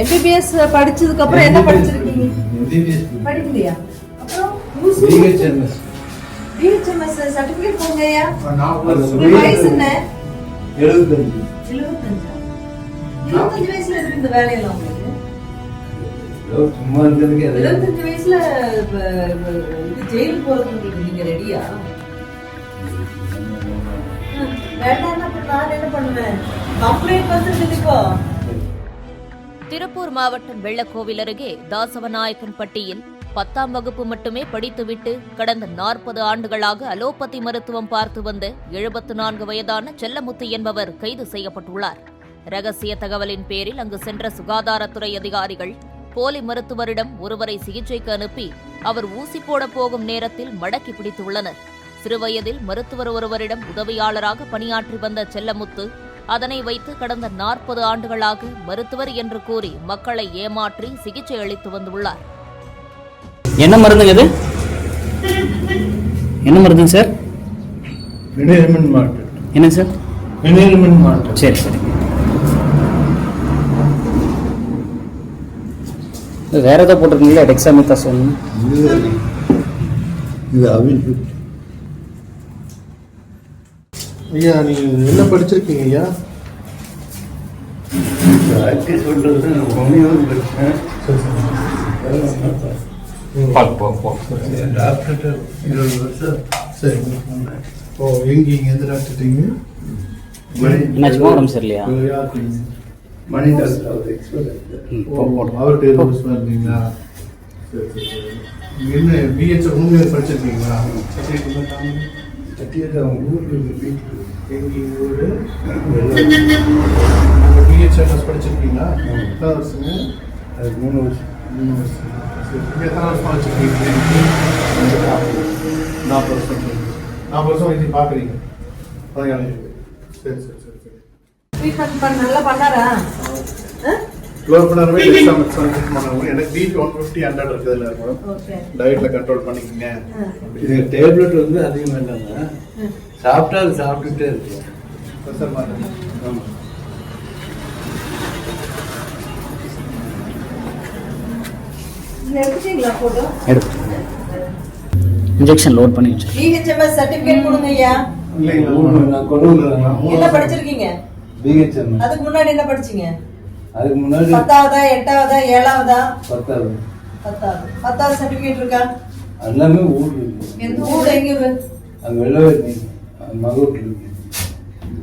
MBBS படிச்சதுக்கு அப்புறம் என்ன படிச்சிருக்கீங்க? படிக்கலையா? அப்புறம் பிஹெச்எம்எஸ் பிஹெச்எம்எஸ் சர்டிபிகேட் வயசு என்ன? எழுபத்தஞ்சு. எழுபத்தஞ்சா? இருபத்தஞ்சு வயசுல இருக்கு இந்த வேலையெல்லாம் உங்களுக்கு? சும்மா இருக்கிறதுக்கு வயசுல ஜெயிலுக்கு போறதுக்கு நீங்க ரெடியா வேண்டாம் நான் என்ன பண்ணுவேன்? கம்ப்ளைண்ட் வந்துருக்குது இப்போ. திருப்பூர் மாவட்டம் வெள்ளக்கோவில் அருகே தாசவநாயக்கன் பட்டியில் பத்தாம் வகுப்பு மட்டுமே படித்துவிட்டு கடந்த நாற்பது ஆண்டுகளாக அலோபதி மருத்துவம் பார்த்து வந்த எழுபத்து நான்கு வயதான செல்லமுத்து என்பவர் கைது செய்யப்பட்டுள்ளார். ரகசிய தகவலின் பேரில் அங்கு சென்ற சுகாதாரத்துறை அதிகாரிகள் போலி மருத்துவரிடம் ஒருவரை சிகிச்சைக்கு அனுப்பி அவர் ஊசி போட போகும் நேரத்தில் மடக்கி பிடித்துள்ளனர். சிறுவயதில் மருத்துவர் ஒருவரிடம் உதவியாளராக பணியாற்றி வந்த செல்லமுத்து அதனை வைத்து கடந்த நாற்பது ஆண்டுகளாக மருத்துவர் என்று கூறி மக்களை ஏமாற்றி சிகிச்சை அளித்து வந்துள்ளார். என்ன மருந்துங்க இது? என்ன மருந்துங்க சார்? என்னங்க சார்? சரி சரி. வேற ஏதோ போட்டிருக்கீங்களா? டெக்ஸாமித்தா சொல்லணும் இது அவின் ஐயா நீங்க என்ன படிச்சிருக்கீங்க ஐயா? படித்தேன் டாக்டர்கிட்ட இருபது வருஷம் சரி. ஓ எங்க இங்க எந்த டாக்டர்ட்டீங்க மணி என்னாச்சுமா உடம்பு சரியில்லையா? மணி டாக்டர் அவர் எக்ஸ்பர்ட். அவர்கிட்ட இருபது வருஷமா இருந்தீங்களா சரி சரி சரி. நீங்க என்ன பிஹெச் ஹோமியோ படிச்சிருக்கீங்களா? சட்டியது அவங்க ஊருக்கு வீட்டுக்கு. எங்க ஊரு? பிஹெச்எம்எஸ் படிச்சிருக்கீங்களா? எத்தனை வருஷங்க? அது மூணு வருஷம். மூணு வருஷம். சரி எத்தனை வருஷமா வச்சிருக்கீங்க நாற்பது வருஷம். நாற்பது வருஷம் இது பார்க்குறீங்க. பதினாலு. சரி சரி சரி சரி. நல்லா பண்ணாரா? க்ளோர் மெடிசன் பண்ணுவாங்க எனக்கு பிபி ஒன் ஃபிஃப்டி ஹண்ட்ரட் இருக்குதுல்ல மேடம் ஓகே டயட்ல கண்ட்ரோல் பண்ணிக்கங்க. இது டேப்லெட் வந்து அதிகம் வேண்டாங்க. சாப்பிட்டா அது சாப்பிட்டுட்டே இருக்கு. ப்ரெஷர் மாதிரி ஆமாம் இன்ஜெக்ஷன் லோட் பண்ணி பிஹெச்எம்எஸ் சர்டிபிகேட் கொடுங்க ஐயா. மூணு நான் கொண்டு வந்துடுறேன் என்ன படிச்சிருக்கீங்க? பிஹெச்எம் அதுக்கு முன்னாடி என்ன படிச்சீங்க? அதுக்கு முன்னாடி பத்தாவதா எட்டாவதா ஏழாவதா? பத்தாவது. பத்தாவது. பத்தாவது சர்டிபிகேட் இருக்கா? எல்லாமே ஊர் இருக்கு. எந்த ஊர் எங்க அது வெள்ளவேட்டி மகூட்டில் இருக்கு.